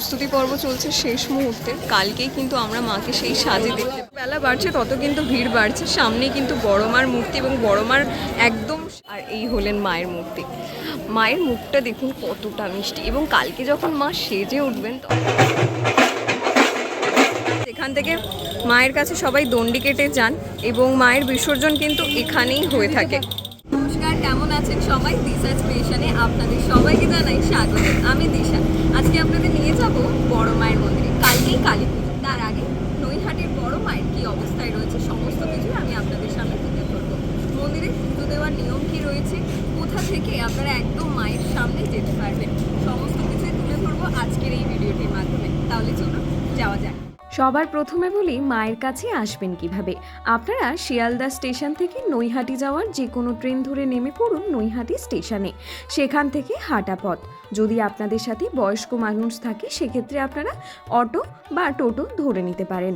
প্রস্তুতি পর্ব চলছে শেষ মুহূর্তে। কালকেই কিন্তু আমরা মাকে সেই সাজে দেখতে বেলা বাড়ছে, তত কিন্তু ভিড় বাড়ছে। সামনেই কিন্তু বড় মার মূর্তি এবং বড় মার একদম আর এই হলেন মায়ের মূর্তি। মায়ের মুখটা দেখুন কতটা মিষ্টি এবং কালকে যখন মা সেজে উঠবেন তখন এখান থেকে মায়ের কাছে সবাই দণ্ডি কেটে যান এবং মায়ের বিসর্জন কিন্তু এখানেই হয়ে থাকে। কেমন আছেন সবাই? দিশা স্টেশনে আপনাদের সবাইকে জানাই স্বাগত। আমি দিশা। আজকে আপনাদের নিয়ে যাব বড় মায়ের মন্দিরে। কালকেই কালী পুজো। তার আগে নৈহাটির বড় মায়ের কি অবস্থায় রয়েছে সমস্ত কিছু আমি আপনাদের সামনে তুলে ধরবো। মন্দিরে পুজো দেওয়ার নিয়ম কী রয়েছে? কোথা থেকে আপনারা একদম মায়ের সামনে যেতে পারবেন? সমস্ত কিছুই তুলে ধরবো আজকের এই ভিডিওটির মাধ্যমে। তাহলে চলুন, যাওয়া যাক। সবার প্রথমে বলি মায়ের কাছে আসবেন কীভাবে। আপনারা শিয়ালদা স্টেশন থেকে নৈহাটি যাওয়ার যে কোনো ট্রেন ধরে নেমে পড়ুন নৈহাটি স্টেশনে। সেখান থেকে হাঁটা পথ। যদি আপনাদের সাথে বয়স্ক মানুষ থাকে, সেক্ষেত্রে আপনারা অটো বা টোটো ধরে নিতে পারেন।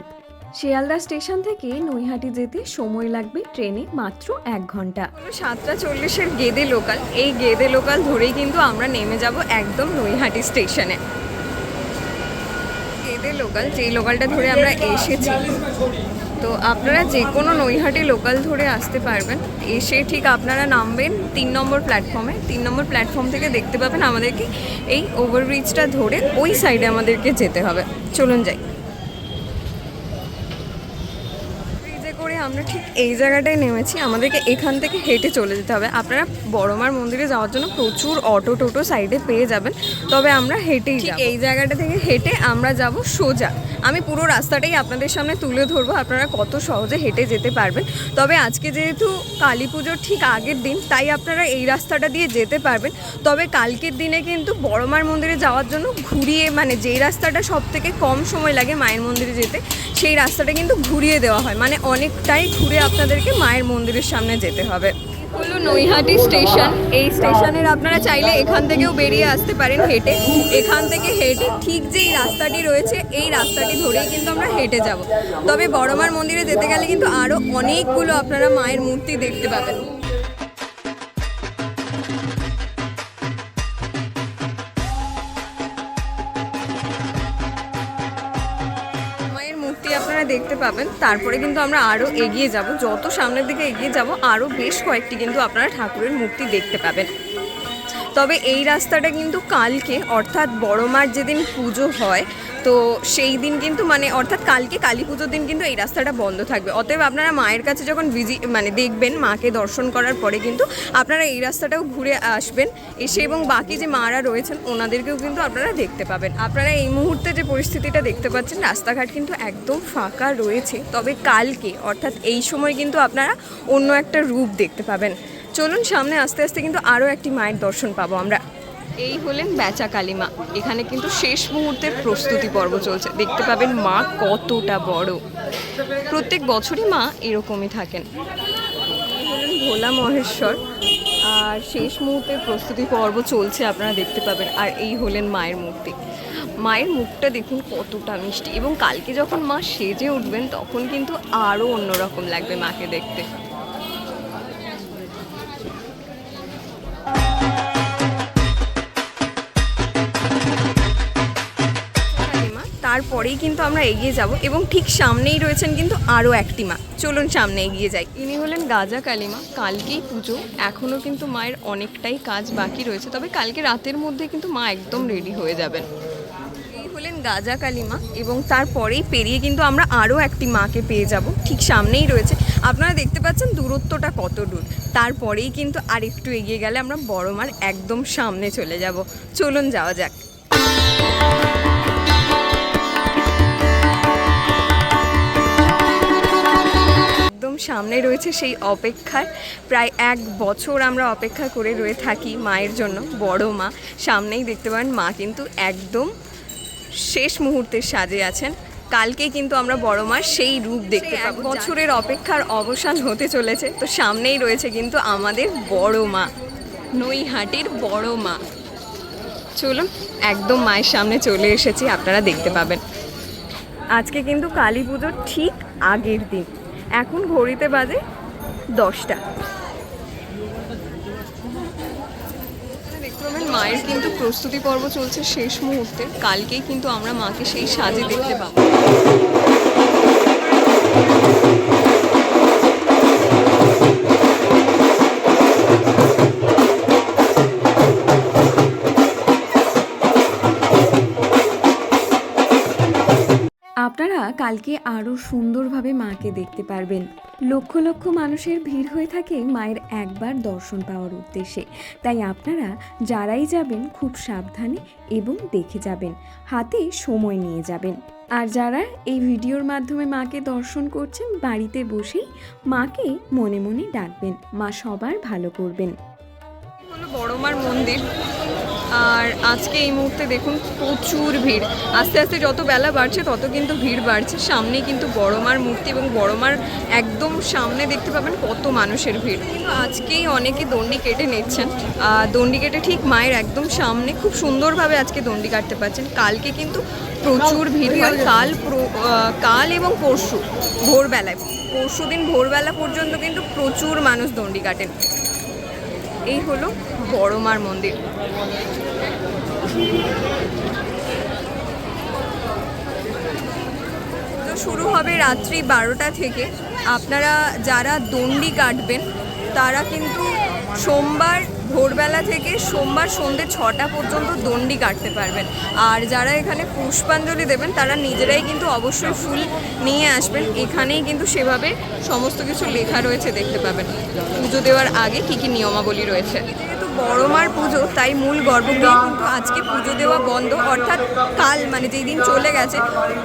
শিয়ালদা স্টেশন থেকে নৈহাটি যেতে সময় লাগবে ট্রেনে মাত্র এক ঘণ্টা। সাতটা চল্লিশের গেদে লোকাল। এই গেদে লোকাল ধরেই কিন্তু আমরা নেমে যাব একদম নৈহাটি স্টেশনে। গেদে লোকাল, যেই লোকালটা ধরে আমরা এসেছি। তো আপনারা যে কোনো নৈহাটি লোকাল ধরে আসতে পারবেন। এসে ঠিক আপনারা নামবেন তিন নম্বর প্ল্যাটফর্মে তিন নম্বর প্ল্যাটফর্ম থেকে দেখতে পাবেন আমাদেরকে এই ওভারব্রিজটা ধরে ওই সাইডে আমাদেরকে যেতে হবে। চলুন যাই ব্রিজে করে আমরা ঠিক এই জায়গাটায় নেমেছি। আমাদেরকে এখান থেকে হেঁটে চলে যেতে হবে। আপনারা বড়মার মন্দিরে যাওয়ার জন্য প্রচুর অটো টোটো সাইডে পেয়ে যাবেন। তবে আমরা হেঁটেই যাব। এই জায়গাটা থেকে হেঁটে আমরা যাব সোজা। আমি পুরো রাস্তাটাই আপনাদের সামনে তুলে ধরবো। আপনারা কত সহজে হেঁটে যেতে পারবেন। তবে আজকে যেহেতু কালী পুজোর ঠিক আগের দিন তাই আপনারা এই রাস্তাটা দিয়ে যেতে পারবেন। তবে কালকের দিনে কিন্তু বড়মার মন্দিরে যাওয়ার জন্য ঘুরিয়ে মানে যেই রাস্তাটা সব থেকে কম সময় লাগে মায়ের মন্দিরে যেতে সেই রাস্তাটা কিন্তু ঘুরিয়ে দেওয়া হয়। মানে অনেকটাই ঘুরে আপনাদেরকে মায়ের মন্দিরের সামনে যেতে হবে। হলো নৈহাটি স্টেশন। এই স্টেশনের আপনারা চাইলে এখান থেকেও বেরিয়ে আসতে পারেন হেঁটে। এখান থেকে হেঁটে ঠিক যে এই রাস্তাটি রয়েছে এই রাস্তাটি ধরেই কিন্তু আমরা হেঁটে যাব। তবে বড়মার মন্দিরে যেতে গেলে কিন্তু আরও অনেকগুলো আপনারা মায়ের মূর্তি দেখতে পাবেন। আপনারা দেখতে পাবেন। তারপরে কিন্তু আমরা আরও এগিয়ে যাব। যত সামনের দিকে এগিয়ে যাব আরও বেশ কয়েকটি কিন্তু আপনারা ঠাকুরের মূর্তি দেখতে পাবেন। তবে এই রাস্তাটা কিন্তু কালকে, অর্থাৎ বড়মার যেদিন পুজো হয় তো সেই দিন কিন্তু মানে অর্থাৎ কালকে কালী পুজোর দিন কিন্তু এই রাস্তাটা বন্ধ থাকবে। অতএব আপনারা মায়ের কাছে যখন ভিজি মানে দেখবেন মাকে দর্শন করার পরে কিন্তু আপনারা এই রাস্তাটাও ঘুরে আসবেন। এসে এবং বাকি যে মারা রয়েছেন ওনাদেরকেও কিন্তু আপনারা দেখতে পাবেন। আপনারা এই মুহূর্তে যে পরিস্থিতিটা দেখতে পাচ্ছেন, রাস্তাঘাট কিন্তু একদম ফাঁকা রয়েছে। তবে কালকে, অর্থাৎ এই সময় কিন্তু আপনারা অন্য একটা রূপ দেখতে পাবেন। চলুন সামনে আস্তে আস্তে কিন্তু আরও একটি মায়ের দর্শন পাবো আমরা। এই হলেন বেচা কালিমা। এখানে কিন্তু শেষ মুহূর্তের প্রস্তুতি পর্ব চলছে। দেখতে পাবেন মা কতটা বড়। প্রত্যেক বছরই মা এরকমই থাকেন। হলেন ভোলা মহেশ্বর। আর শেষ মুহূর্তের প্রস্তুতি পর্ব চলছে, আপনারা দেখতে পাবেন। আর এই হলেন মায়ের মূর্তি। মায়ের মুখটা দেখুন কতটা মিষ্টি। এবং কালকে যখন মা সেজে উঠবেন, তখন কিন্তু আরও অন্যরকম লাগবে মাকে দেখতে। তারপরেই কিন্তু আমরা এগিয়ে যাব এবং ঠিক সামনেই রয়েছেন কিন্তু আরও একটি মা। চলুন সামনে এগিয়ে যাই। ইনি হলেন গাজা কালিমা। কালকেই পুজো। এখনও কিন্তু মায়ের অনেকটাই কাজ বাকি রয়েছে। তবে কালকে রাতের মধ্যে কিন্তু মা একদম রেডি হয়ে যাবেন। হলেন গাজা কালিমা এবং তারপরেই পেরিয়ে কিন্তু আমরা আরও একটি মাকে পেয়ে যাব। ঠিক সামনেই রয়েছে। আপনারা দেখতে পাচ্ছেন দূরত্বটা কত দূর। তারপরেই কিন্তু আর একটু এগিয়ে গেলে আমরা বড় মার একদম সামনে চলে যাব। চলুন যাওয়া যাক। সামনে রয়েছে সেই অপেক্ষায় প্রায় এক বছর আমরা অপেক্ষা করে রয়ে থাকি মায়ের জন্য বড় মা। সামনেই দেখতে পারেন মা কিন্তু একদম শেষ মুহূর্তের সাজে আছেন। কালকে কিন্তু আমরা বড় মার সেই রূপ দেখতে পাবো। বছরের অপেক্ষার অবসান হতে চলেছে। তো সামনেই রয়েছে কিন্তু আমাদের বড় মা নৈহাটির বড় মা। চলুন একদম মায়ের সামনে চলে এসেছি আপনারা দেখতে পাবেন। আজকে কিন্তু কালী পুজোর ঠিক আগের দিন। এখন ঘড়িতে বাজে দশটা। মায়ের কিন্তু প্রস্তুতি পর্ব চলছে শেষ মুহূর্তে। কালকেই কিন্তু আমরা মাকে সেই সাজে দেখতে পাবো। আপনারা কালকে আরও সুন্দরভাবে মাকে দেখতে পারবেন। লক্ষ লক্ষ মানুষের ভিড় হয়ে থাকে মায়ের একবার দর্শন পাওয়ার উদ্দেশ্যে। তাই আপনারা যারাই যাবেন, খুব সাবধানে এবং দেখে যাবেন। হাতে সময় নিয়ে যাবেন। আর যারা এই ভিডিওর মাধ্যমে মাকে দর্শন করছেন, বাড়িতে বসেই মাকে মনে মনে ডাকবেন। মা সবার ভালো করবেন। হলো বড়মার মন্দির। আর আজকে এই মুহূর্তে দেখুন প্রচুর ভিড়। আস্তে আস্তে যত বেলা বাড়ছে, তত কিন্তু ভিড় বাড়ছে। সামনে কিন্তু বড়মার মূর্তি এবং বড়মার একদম সামনে দেখতে পাবেন কত মানুষের ভিড়। কিন্তু আজকেই অনেকে দণ্ডি কেটে নিচ্ছেন। দণ্ডি কেটে ঠিক মায়ের একদম সামনে খুব সুন্দরভাবে আজকে দণ্ডি কাটতে পারছেন। কালকে কিন্তু প্রচুর ভিড় হয়। কাল কাল এবং পরশু ভোরবেলায়। পরশু দিন ভোরবেলা পর্যন্ত কিন্তু প্রচুর মানুষ দণ্ডি কাটেন। এই হলো বড়মার মন্দির। তো শুরু হবে রাত্রি বারোটা থেকে। আপনারা যারা দণ্ডি কাটবেন, তারা কিন্তু সোমবার ভোরবেলা থেকে সোমবার সন্ধ্যে ছটা পর্যন্ত দণ্ডি কাটতে পারবেন। আর যারা এখানে পুষ্পাঞ্জলি দেবেন, তারা নিজেরাই কিন্তু অবশ্যই ফুল নিয়ে আসবেন। এখানেই কিন্তু সেভাবে সমস্ত কিছু লেখা রয়েছে, দেখতে পাবেন। পুজো দেওয়ার আগে কী কী নিয়মাবলী রয়েছে? বড়মার পুজো তাই মূল গর্ভগৃহে কিন্তু আজকে পুজো দেওয়া বন্ধ। অর্থাৎ কাল মানে যেই দিন চলে গেছে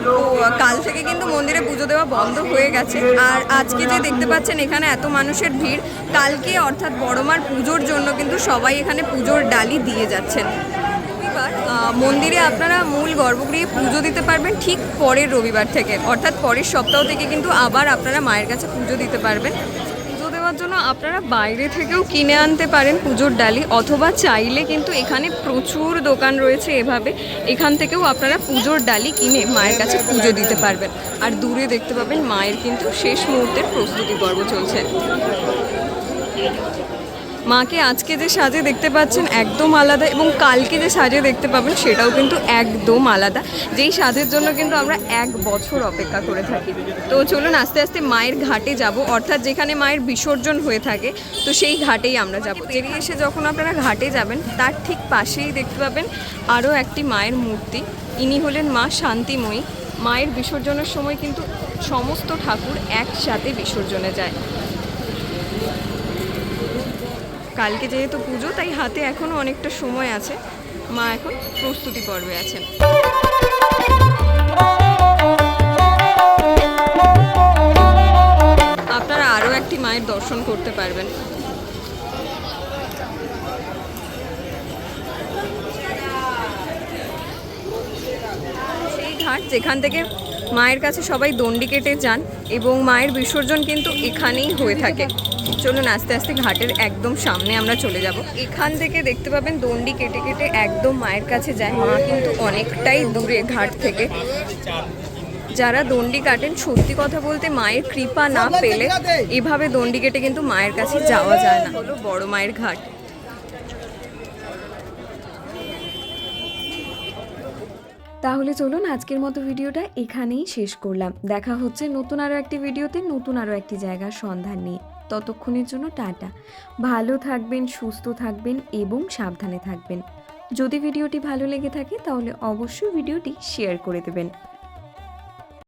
তো কাল থেকে কিন্তু মন্দিরে পুজো দেওয়া বন্ধ হয়ে গেছে। আর আজকে যে দেখতে পাচ্ছেন এখানে এত মানুষের ভিড় কালকে অর্থাৎ বড়মার পুজোর জন্য কিন্তু সবাই এখানে পুজোর ডালি দিয়ে যাচ্ছেন। রবিবার মন্দিরে আপনারা মূল গর্ভগৃহে পুজো দিতে পারবেন ঠিক পরের রবিবার থেকে। অর্থাৎ পরের সপ্তাহ থেকে কিন্তু আবার আপনারা মায়ের কাছে পুজো দিতে পারবেন। দেওয়ার জন্য আপনারা বাইরে থেকেও কিনে আনতে পারেন পুজোর ডালি, অথবা চাইলে কিন্তু এখানে প্রচুর দোকান রয়েছে এভাবে। এখান থেকেও আপনারা পুজোর ডালি কিনে মায়ের কাছে পুজো দিতে পারবেন। আর দূরে দেখতে পাবেন মায়ের কিন্তু শেষ মুহূর্তের প্রস্তুতি পর্ব চলছে। মাকে আজকে যে সাজে দেখতে পাচ্ছেন একদম আলাদা এবং কালকে যে সাজে দেখতে পাবেন সেটাও কিন্তু একদম আলাদা। যেই সাজের জন্য কিন্তু আমরা এক বছর অপেক্ষা করে থাকি। তো চলুন আস্তে আস্তে মায়ের ঘাটে যাব। অর্থাৎ যেখানে মায়ের বিসর্জন হয়ে থাকে, তো সেই ঘাটেই আমরা যাব। বেরিয়ে এসে যখন আপনারা ঘাটে যাবেন, তার ঠিক পাশেই দেখতে পাবেন আরও একটি মায়ের মূর্তি। ইনি হলেন মা শান্তিময়ী। মায়ের বিসর্জনের সময় কিন্তু সমস্ত ঠাকুর একসাথে বিসর্জনে যায়। কালকে যেহেতু পুজো, তাই হাতে এখনও অনেকটা সময় আছে। মা এখন প্রস্তুতি পর্বে আছেন। আপনারা আরও একটি মায়ের দর্শন করতে পারবেন। সেই ঘাট যেখান থেকে মায়ের কাছে সবাই দণ্ডি কেটে যান এবং মায়ের বিসর্জন কিন্তু এখানেই হয়ে থাকে। চলুন আস্তে আস্তে ঘাটের একদম সামনে আমরা চলে যাব। এখান থেকে দেখতে পাবেন দণ্ডি কেটে কেটে একদম মায়ের কাছে যায়। মা কিন্তু অনেকটাই দূরে ঘাট থেকে। যারা দণ্ডি কাটেন সত্যি কথা বলতে মায়ের কৃপা না পেলে এভাবে দণ্ডি কেটে কিন্তু মায়ের কাছে যাওয়া যায় না। হলো বড় মায়ের ঘাট। তাহলে চলুন আজকের মতো ভিডিওটা এখানেই শেষ করলাম। দেখা হচ্ছে নতুন আরও একটি ভিডিওতে, নতুন আরও একটি জায়গার সন্ধান নিয়ে। ততক্ষণের জন্য টাটা। ভালো থাকবেন, সুস্থ থাকবেন এবং সাবধানে থাকবেন। যদি ভিডিওটি ভালো লেগে থাকে তাহলে অবশ্যই ভিডিওটি শেয়ার করে দেবেন।